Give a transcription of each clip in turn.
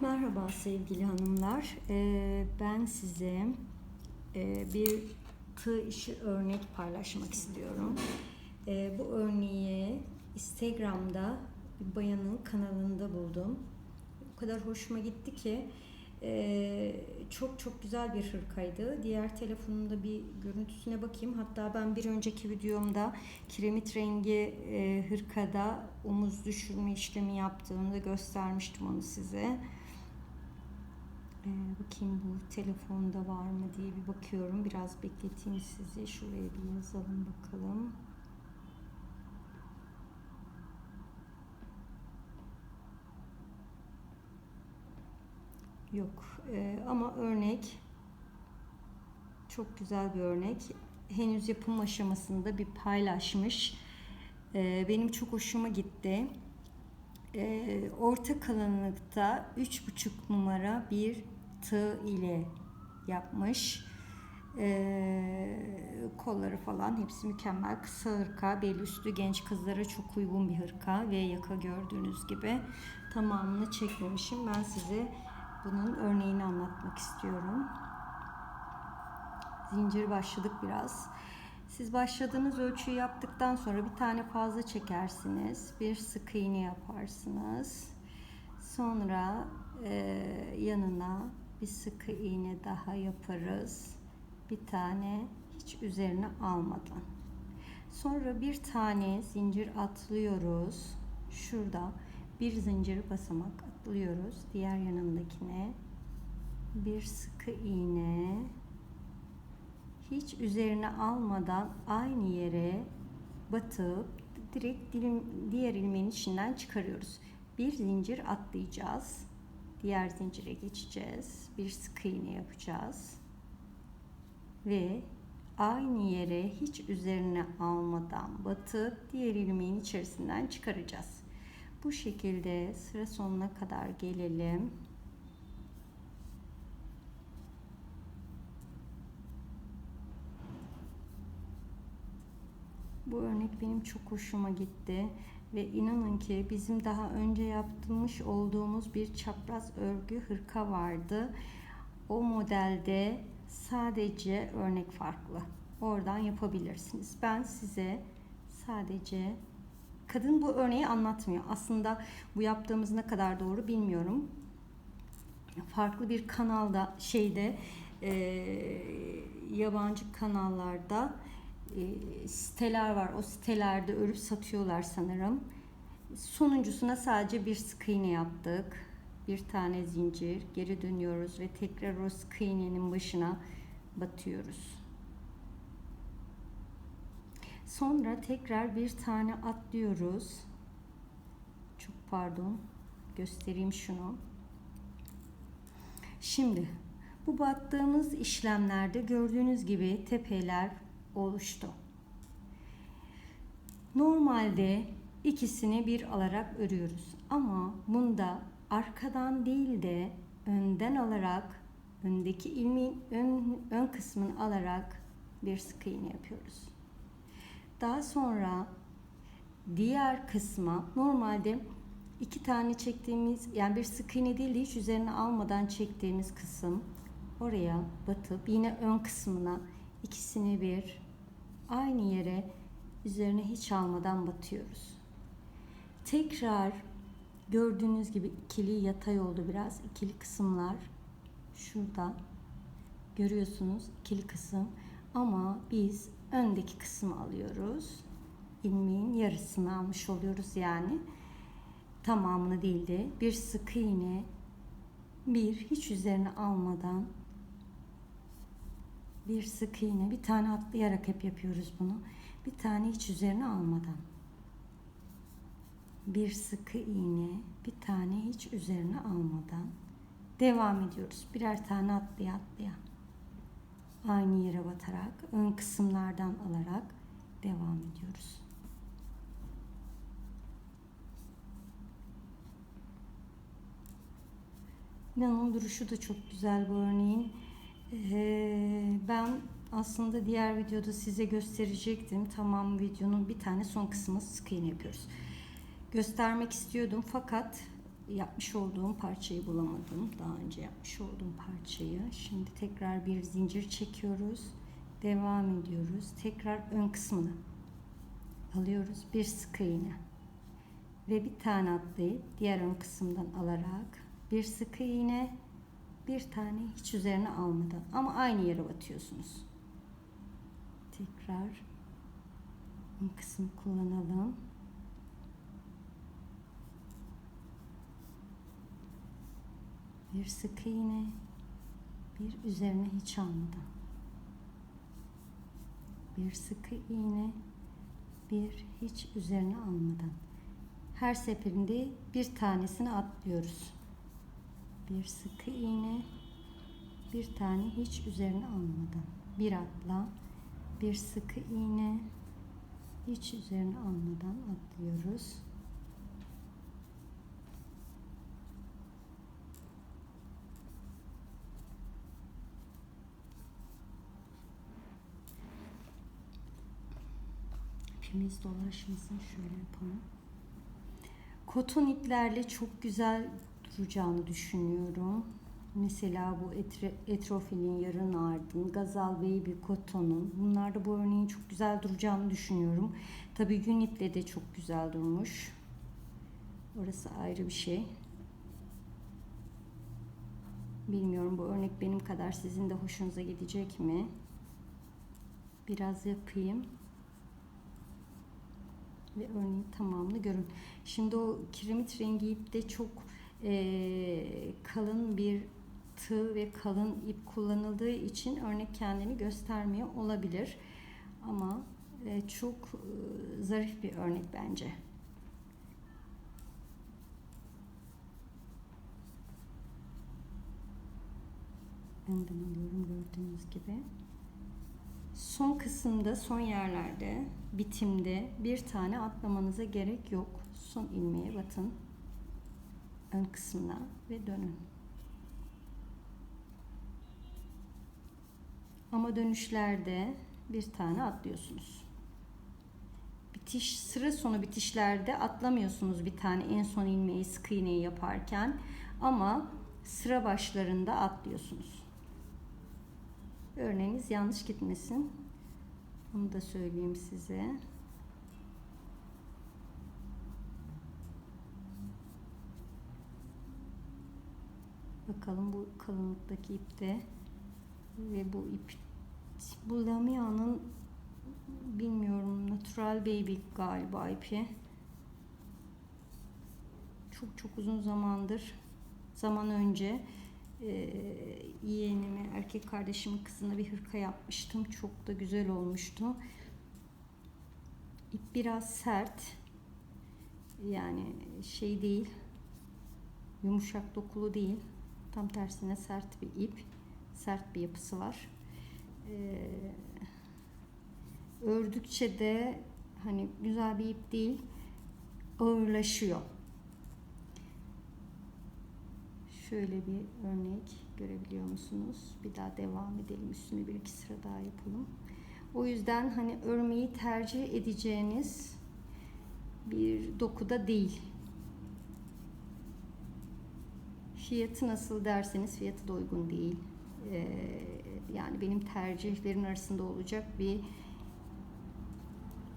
Merhaba sevgili hanımlar. Ee, ben size e, bir tığ işi örnek paylaşmak istiyorum. Ee, bu örneği Instagram'da bir bayanın kanalında buldum. O kadar hoşuma gitti ki e, çok çok güzel bir hırkaydı. Diğer telefonumda bir görüntüsüne bakayım. Hatta ben bir önceki videomda kiremit rengi e, hırkada omuz düşürme işlemi yaptığımda göstermiştim onu size. Ee, bakayım bu telefonda var mı diye bir bakıyorum. Biraz bekleteyim sizi. Şuraya bir yazalım bakalım. Yok ee, ama örnek çok güzel bir örnek. Henüz yapım aşamasında bir paylaşmış. Ee, benim çok hoşuma gitti. Ee, orta kalınlıkta 3,5 numara bir tığ ile yapmış. Ee, kolları falan hepsi mükemmel. Kısa hırka, bel üstü genç kızlara çok uygun bir hırka ve yaka gördüğünüz gibi tamamını çekmemişim. Ben size bunun örneğini anlatmak istiyorum. Zincir başladık biraz. Siz başladığınız ölçüyü yaptıktan sonra bir tane fazla çekersiniz. Bir sık iğne yaparsınız. Sonra e, yanına bir sık iğne daha yaparız. Bir tane hiç üzerine almadan. Sonra bir tane zincir atlıyoruz. Şurada bir zincir basamak atlıyoruz. Diğer yanındakine bir sık iğne hiç üzerine almadan aynı yere batıp direkt dilim, diğer ilmeğin içinden çıkarıyoruz. Bir zincir atlayacağız. Diğer zincire geçeceğiz. Bir sık iğne yapacağız. Ve aynı yere hiç üzerine almadan batıp diğer ilmeğin içerisinden çıkaracağız. Bu şekilde sıra sonuna kadar gelelim. Bu örnek benim çok hoşuma gitti ve inanın ki bizim daha önce yaptırmış olduğumuz bir çapraz örgü hırka vardı. O modelde sadece örnek farklı. Oradan yapabilirsiniz. Ben size sadece kadın bu örneği anlatmıyor. Aslında bu yaptığımız ne kadar doğru bilmiyorum. Farklı bir kanalda şeyde e, yabancı kanallarda e, siteler var. O sitelerde örüp satıyorlar sanırım. Sonuncusuna sadece bir sık iğne yaptık. Bir tane zincir. Geri dönüyoruz ve tekrar o sık iğnenin başına batıyoruz. Sonra tekrar bir tane atlıyoruz. Çok pardon. Göstereyim şunu. Şimdi bu battığımız işlemlerde gördüğünüz gibi tepeler oluştu. Normalde ikisini bir alarak örüyoruz. Ama bunda arkadan değil de önden alarak öndeki ilmeğin ön, ön kısmını alarak bir sık iğne yapıyoruz. Daha sonra diğer kısma normalde iki tane çektiğimiz yani bir sık iğne değil de hiç üzerine almadan çektiğimiz kısım oraya batıp yine ön kısmına ikisini bir aynı yere üzerine hiç almadan batıyoruz. Tekrar gördüğünüz gibi ikili yatay oldu biraz. ikili kısımlar şurada görüyorsunuz ikili kısım ama biz öndeki kısmı alıyoruz. ilmeğin yarısını almış oluyoruz yani. Tamamını değil de bir sık iğne bir hiç üzerine almadan bir sık iğne bir tane atlayarak hep yapıyoruz bunu. Bir tane hiç üzerine almadan. Bir sık iğne bir tane hiç üzerine almadan. Devam ediyoruz. Birer tane atlaya atlaya. Aynı yere batarak ön kısımlardan alarak devam ediyoruz. İnanın duruşu da çok güzel bu örneğin. Aslında diğer videoda size gösterecektim. Tamam videonun bir tane son kısmı sık iğne yapıyoruz. Göstermek istiyordum fakat yapmış olduğum parçayı bulamadım. Daha önce yapmış olduğum parçayı. Şimdi tekrar bir zincir çekiyoruz. Devam ediyoruz. Tekrar ön kısmını alıyoruz. Bir sık iğne. Ve bir tane atlayıp diğer ön kısımdan alarak bir sık iğne bir tane hiç üzerine almadan ama aynı yere batıyorsunuz. Tekrar ön kısmı kullanalım. bir sık iğne bir üzerine hiç almadan. Bir sık iğne bir hiç üzerine almadan. Her seferinde bir tanesini atlıyoruz. Bir sık iğne bir tane hiç üzerine almadan. Bir atla bir sık iğne hiç üzerine almadan atlıyoruz ipimiz dolaşmasın şöyle yapalım. Koton iplerle çok güzel duracağını düşünüyorum. Mesela bu etrofilin, yarın ardın, gazal baby kotonun. Bunlarda bu örneğin çok güzel duracağını düşünüyorum. Tabii yün iple de çok güzel durmuş. Orası ayrı bir şey. Bilmiyorum bu örnek benim kadar sizin de hoşunuza gidecek mi? Biraz yapayım ve örneğin tamamını görün. Şimdi o kiremit rengi ipte çok e, kalın bir tığ ve kalın ip kullanıldığı için örnek kendini göstermiyor olabilir. Ama e, çok e, zarif bir örnek bence. Önden alıyorum gördüğünüz gibi. Son kısımda, son yerlerde, bitimde bir tane atlamanıza gerek yok. Son ilmeğe batın. Ön kısmına ve dönün. Ama dönüşlerde bir tane atlıyorsunuz. Bitiş sıra sonu bitişlerde atlamıyorsunuz bir tane en son ilmeği sık iğneyi yaparken ama sıra başlarında atlıyorsunuz. Örneğiniz yanlış gitmesin. Onu da söyleyeyim size. Bakalım bu kalınlıktaki ipte ve bu ip bu Lamia'nın bilmiyorum Natural Baby galiba ipi. Çok çok uzun zamandır zaman önce e, yeğenime, erkek kardeşimin kızına bir hırka yapmıştım. Çok da güzel olmuştu. İp biraz sert. Yani şey değil. Yumuşak dokulu değil. Tam tersine sert bir ip. Sert bir yapısı var. Ee, ördükçe de hani güzel bir ip değil. Ağırlaşıyor. Şöyle bir örnek görebiliyor musunuz? Bir daha devam edelim. Üstüne bir iki sıra daha yapalım. O yüzden hani örmeyi tercih edeceğiniz bir dokuda değil. Fiyatı nasıl derseniz fiyatı da uygun değil. Ee, yani benim tercihlerim arasında olacak bir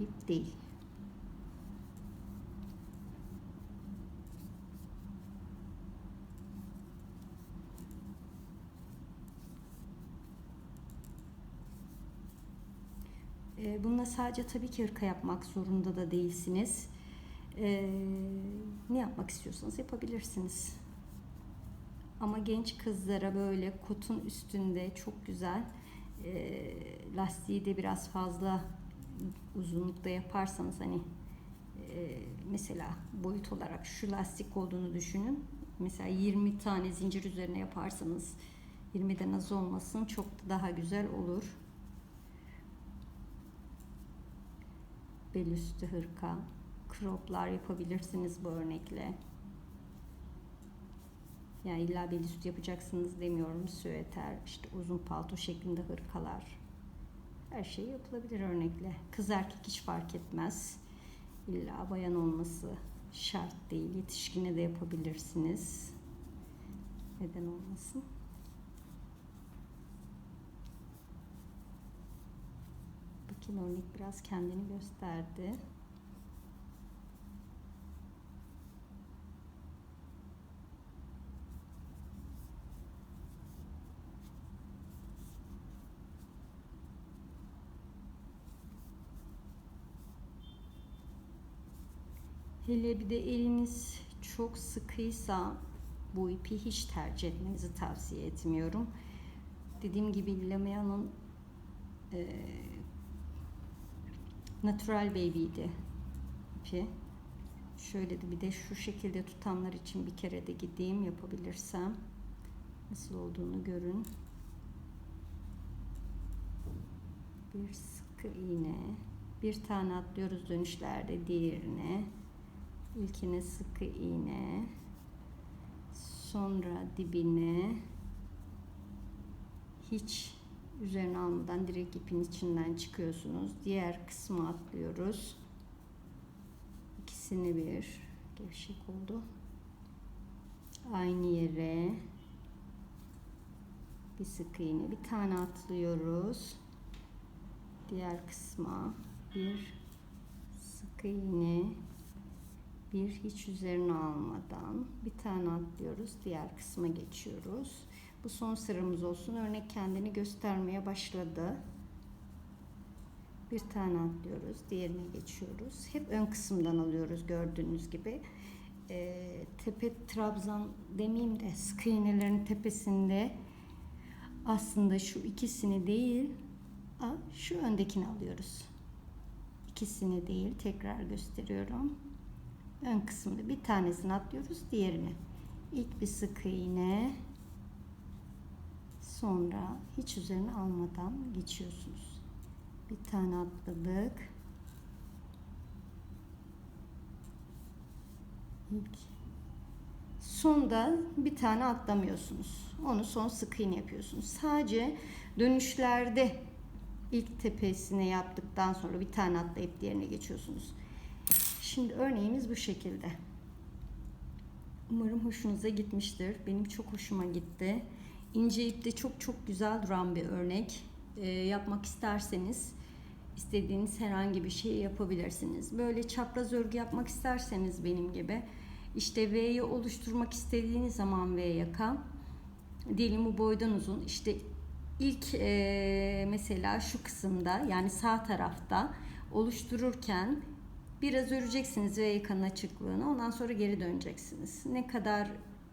ip değil. Ee, bununla sadece tabii ki hırka yapmak zorunda da değilsiniz. Ee, ne yapmak istiyorsanız yapabilirsiniz. Ama genç kızlara böyle kotun üstünde çok güzel e, lastiği de biraz fazla uzunlukta yaparsanız hani e, mesela boyut olarak şu lastik olduğunu düşünün. Mesela 20 tane zincir üzerine yaparsanız 20'den az olmasın çok daha güzel olur. bel üstü hırka, croplar yapabilirsiniz bu örnekle. Yani illa bel üstü yapacaksınız demiyorum. Süeter, işte uzun palto şeklinde hırkalar. Her şey yapılabilir örnekle. Kız erkek hiç fark etmez. İlla bayan olması Şart değil. Yetişkine de yapabilirsiniz. Neden olmasın? Bakayım örnek biraz kendini gösterdi. Hele bir de eliniz çok sıkıysa bu ipi hiç tercih etmenizi tavsiye etmiyorum. Dediğim gibi Lamea'nın e, Natural Baby'di ipi. Şöyle de bir de şu şekilde tutanlar için bir kere de gideyim yapabilirsem. Nasıl olduğunu görün. Bir sıkı iğne. Bir tane atlıyoruz dönüşlerde diğerine. İlkine sıkı iğne. Sonra dibine hiç üzerine almadan direkt ipin içinden çıkıyorsunuz. Diğer kısmı atlıyoruz. İkisini bir gevşek oldu. Aynı yere bir sık iğne bir tane atlıyoruz. Diğer kısma bir sık iğne bir hiç üzerine almadan bir tane atlıyoruz. Diğer kısma geçiyoruz. Bu son sıramız olsun. Örnek kendini göstermeye başladı. Bir tane atlıyoruz. Diğerine geçiyoruz. Hep ön kısımdan alıyoruz gördüğünüz gibi. Ee, tepe trabzan demeyeyim de sık iğnelerin tepesinde aslında şu ikisini değil şu öndekini alıyoruz. İkisini değil tekrar gösteriyorum ön kısımda bir tanesini atlıyoruz diğerini. İlk bir sık iğne sonra hiç üzerine almadan geçiyorsunuz. Bir tane atladık. İlk. Sonda bir tane atlamıyorsunuz. Onu son sık iğne yapıyorsunuz. Sadece dönüşlerde ilk tepesine yaptıktan sonra bir tane atlayıp diğerine geçiyorsunuz Şimdi örneğimiz bu şekilde. Umarım hoşunuza gitmiştir. Benim çok hoşuma gitti. İnce ipte çok çok güzel duran bir örnek. E, yapmak isterseniz istediğiniz herhangi bir şeyi yapabilirsiniz. Böyle çapraz örgü yapmak isterseniz benim gibi işte V'yi oluşturmak istediğiniz zaman V yaka diyelim bu boydan uzun işte ilk e, mesela şu kısımda yani sağ tarafta oluştururken Biraz öreceksiniz ve yakanın açıklığını. Ondan sonra geri döneceksiniz. Ne kadar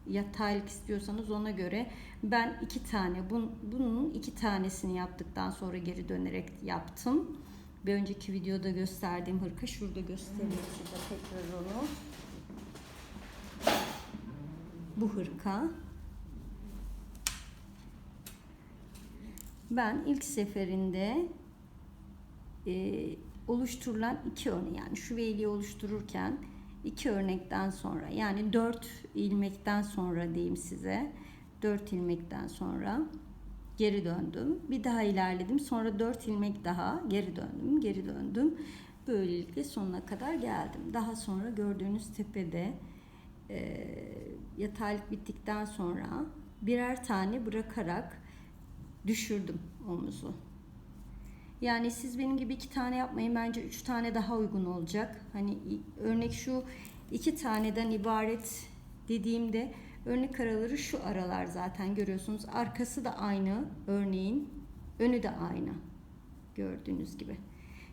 yataylık istiyorsanız ona göre ben iki tane bunun iki tanesini yaptıktan sonra geri dönerek yaptım. Bir önceki videoda gösterdiğim hırka şurada göstereyim size tekrar onu. Bu hırka. Ben ilk seferinde oluşturulan iki örnek yani şu veliyi oluştururken iki örnekten sonra yani dört ilmekten sonra diyeyim size dört ilmekten sonra geri döndüm. Bir daha ilerledim. Sonra dört ilmek daha geri döndüm. Geri döndüm. Böylelikle sonuna kadar geldim. Daha sonra gördüğünüz tepede e, yataylık bittikten sonra birer tane bırakarak düşürdüm omuzu. Yani siz benim gibi iki tane yapmayın. Bence üç tane daha uygun olacak. Hani örnek şu iki taneden ibaret dediğimde örnek araları şu aralar zaten görüyorsunuz. Arkası da aynı örneğin. Önü de aynı. Gördüğünüz gibi.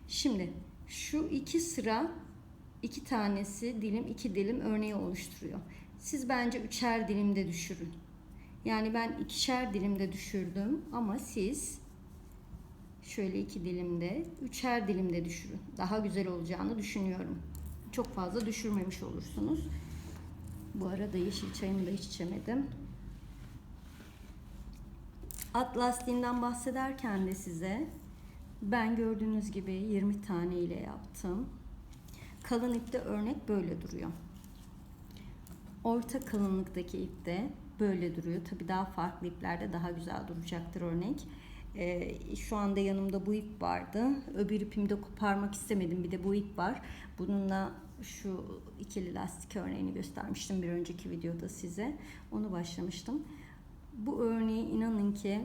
Şimdi şu iki sıra iki tanesi dilim iki dilim örneği oluşturuyor. Siz bence üçer dilimde düşürün. Yani ben ikişer dilimde düşürdüm ama siz şöyle iki dilimde, üçer dilimde düşürün. Daha güzel olacağını düşünüyorum. Çok fazla düşürmemiş olursunuz. Bu arada yeşil çayımı da hiç içemedim. At lastiğinden bahsederken de size ben gördüğünüz gibi 20 tane ile yaptım. Kalın ipte örnek böyle duruyor. Orta kalınlıktaki ipte böyle duruyor. Tabi daha farklı iplerde daha güzel duracaktır örnek. Ee, şu anda yanımda bu ip vardı. Öbür ipimi de koparmak istemedim. Bir de bu ip var. Bununla şu ikili lastik örneğini göstermiştim bir önceki videoda size. Onu başlamıştım. Bu örneği inanın ki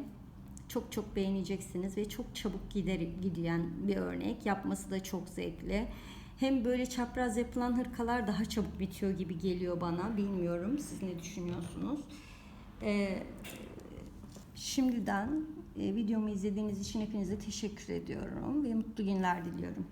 çok çok beğeneceksiniz ve çok çabuk gider giden bir örnek. Yapması da çok zevkli. Hem böyle çapraz yapılan hırkalar daha çabuk bitiyor gibi geliyor bana. Bilmiyorum siz ne düşünüyorsunuz? Ee, şimdiden e, videomu izlediğiniz için hepinize teşekkür ediyorum ve mutlu günler diliyorum.